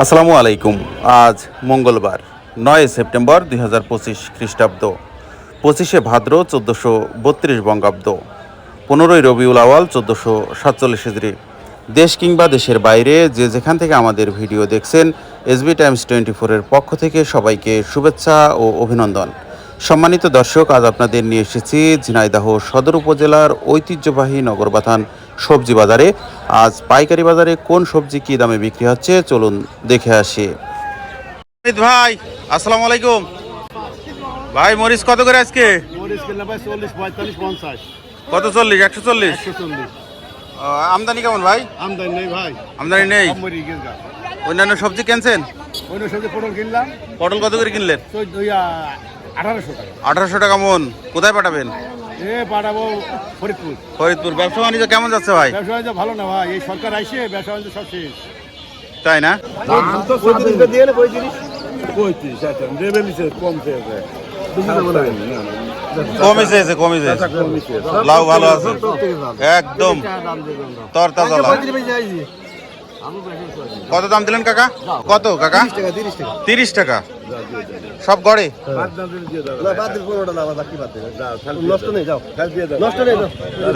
আসসালামু আলাইকুম। আজ মঙ্গলবার, নয় সেপ্টেম্বর দুই হাজার পঁচিশ খ্রিস্টাব্দ, পঁচিশে ভাদ্র চোদ্দোশো বত্রিশ বঙ্গাব্দ, পনেরোই রবিউল আওয়াল চোদ্দোশো সাতচল্লিশ হিজড়ি দেশ কিংবা দেশের বাইরে যে যেখান থেকে আমাদের ভিডিও দেখছেন এসবি টাইমস টোয়েন্টি ফোরের পক্ষ থেকে সবাইকে শুভেচ্ছা ও অভিনন্দন। সম্মানিত দর্শক, আজ আপনাদের নিয়ে এসেছি ঝিনাইদাহ সদর উপজেলার ঐতিহ্যবাহী নগরবাথান সবজি বাজারে। আজ পাইকারি বাজারে কোন সবজি কি দামে বিক্রি হচ্ছে চলুন দেখে আসি। ভাই আসসালামু আলাইকুম। ভাই মরিচ কত করে আজকে? কত চল্লিশ? একশো চল্লিশ? আমদানি কেমন ভাই? আমদানি নেই ভাই। আমদানি নেই। অন্যান্য সবজি কিনছেন? অন্য সবজি পটল কিনলাম। পটল কত করে কিনলেন? আঠারোশো টাকা। আঠারোশো টাকা মন। কোথায় পাঠাবেন? পাঠাবো ফরিদপুর। ফরিদপুর ব্যবসা বাণিজ্য কেমন যাচ্ছে ভাই? ব্যবসা বাণিজ্য ভালো না ভাই এই সরকার আইসে ব্যবসা বাণিজ্য সব শেষ। তাই না? আচ্ছা কম কমে চেয়েছে কমে চেয়েছে লাউ ভালো আছে। একদম। তরতাজা লাউ। কত দাম দিলেন কাকা? কত কাকা? তিরিশ টাকা। সব গড়ে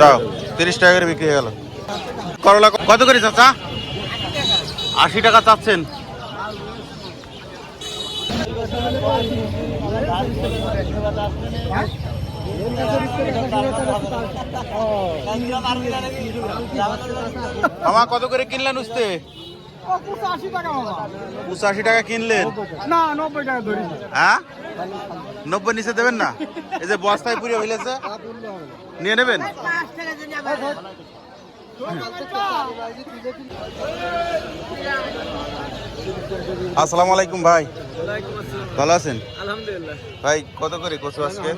যাও, তিরিশ টাকা করে বিক্রি হয়ে গেল। করলা কত করে চাচা? আশি টাকা চাচ্ছেন। মামা কত করে কিনলেন উঠতে পঁচাশি টাকা কিনলেন? না নব্বই টাকা ধরি। হ্যাঁ? নব্বই নিচে দেবেন না? এই যে বস্তায় পুড়ে হইলেছে নিয়ে নেবেন? আসসালামু আলাইকুম ভাই। ভালো আছেন? আলহামদুলিল্লাহ। ভাই কত করে কচু আজকে?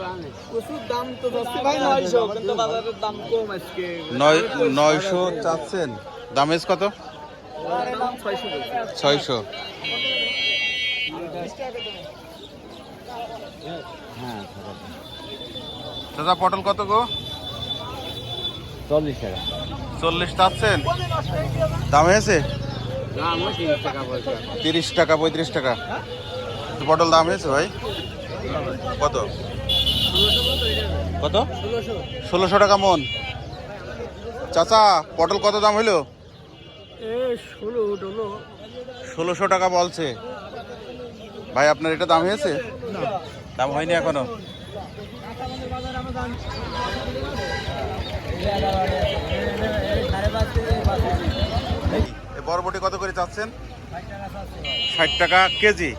প্রচুর দাম তো যাচ্ছে ভাই নয়শো কিন্তু বাজারের দাম কম আজকে। নয় নয়শো চাচ্ছেন। দামেজ কত? ছয়শো। দাদা পটল কত গো? চল্লিশ টাকা। চল্লিশ চাচ্ছেন? দাম হয়েছে? তিরিশ টাকা পঁয়ত্রিশ টাকা। পটল দাম হয়েছে ভাই? কত? কত? ষোলোশো টাকা মন। চাচা পটল কত দাম হইল? ষোলোশো টাকা বলছে। ভাই আপনার এটা দাম হয়েছে? দাম হয়নি এখনও? বরবটি কত করে চাচ্ছেন? ষাট টাকা কেজি।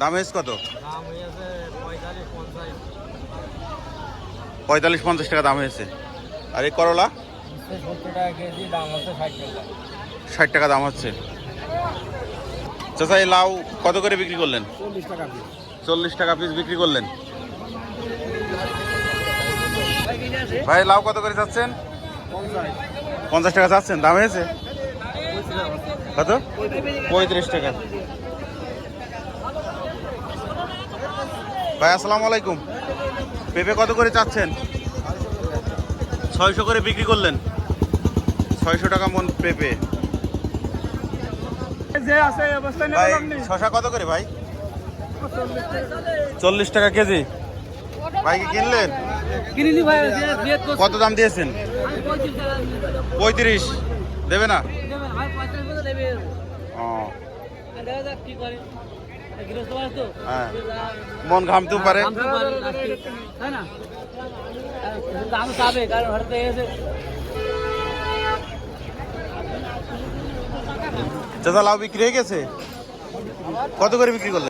দাম হয়েছে কত? পঁয়তাল্লিশ পঞ্চাশ টাকা দাম হয়েছে। আর এই করলা? টাকা কেজি দাম হচ্ছে ষাট টাকা ষাট টাকা দাম হচ্ছে। চাচা এই লাউ কত করে বিক্রি করলেন? চল্লিশ টাকা পিস চল্লিশ টাকা পিস বিক্রি করলেন। ভাই লাউ কত করে চাচ্ছেন? পঞ্চাশ টাকা চাচ্ছেন দাম হয়েছে? কত? পঁয়ত্রিশ টাকা। ভাই আসসালামু আলাইকুম। পেঁপে কত করে চাচ্ছেন? ছয়শো করে বিক্রি করলেন। ছয়শো টাকা মন পেঁপে। যে আছে অবস্থায় ভাই শশা কত করে ভাই? চল্লিশ টাকা কেজি। ভাই কি কিনলেন? কিনিনি ভাই কত দাম দিয়েছেন? পঁয়ত্রিশ দেবে না? হ্যাঁ। মন ঘামতেও পারে। না? দাম চাবে কারণ হঠাৎ চাচা লাউ বিক্রি হয়ে গেছে? কত করে বিক্রি করলেন?